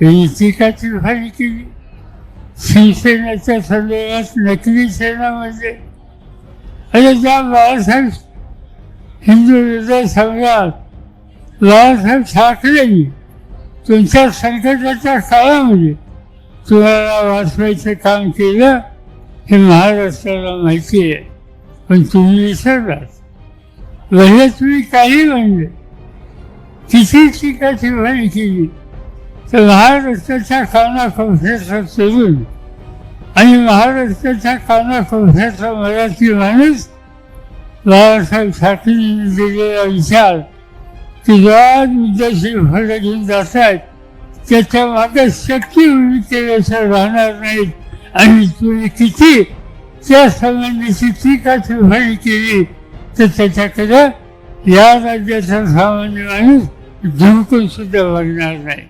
त्यांनी टीका केली शिवसेनेच्या संदर्भात नकली सेनामध्ये? आणि त्या बाळासाहेब हिंदू हृदय सम्राट बाळासाहेब ठाकरेंनी तुमच्या संकटाच्या काळामध्ये तुम्हाला वाचवायचं काम केलं हे महाराष्ट्राला माहिती आहे. पण तुम्ही विसरलात. भले तुम्ही काही म्हणले किती टीका टिप्पणी केली? तर महाराष्ट्राच्या कानाकोपऱ्याचा तरुण आणि महाराष्ट्राच्या कानाकोपऱ्याचा मराठी माणूस बाळासाहेब ठाकरेंनी दिलेला विचार की आज विद्यार्थी फळं घेऊन जात आहेत त्याच्यामागे शक्ती उभी केल्याचं राहणार नाहीत आणि तुम्ही किती त्या संबंधीची टीका टिप्पणी केली तर त्याच्याकडे या राज्याचा सामान्य माणूस झुंकून सुद्धा बघणार नाही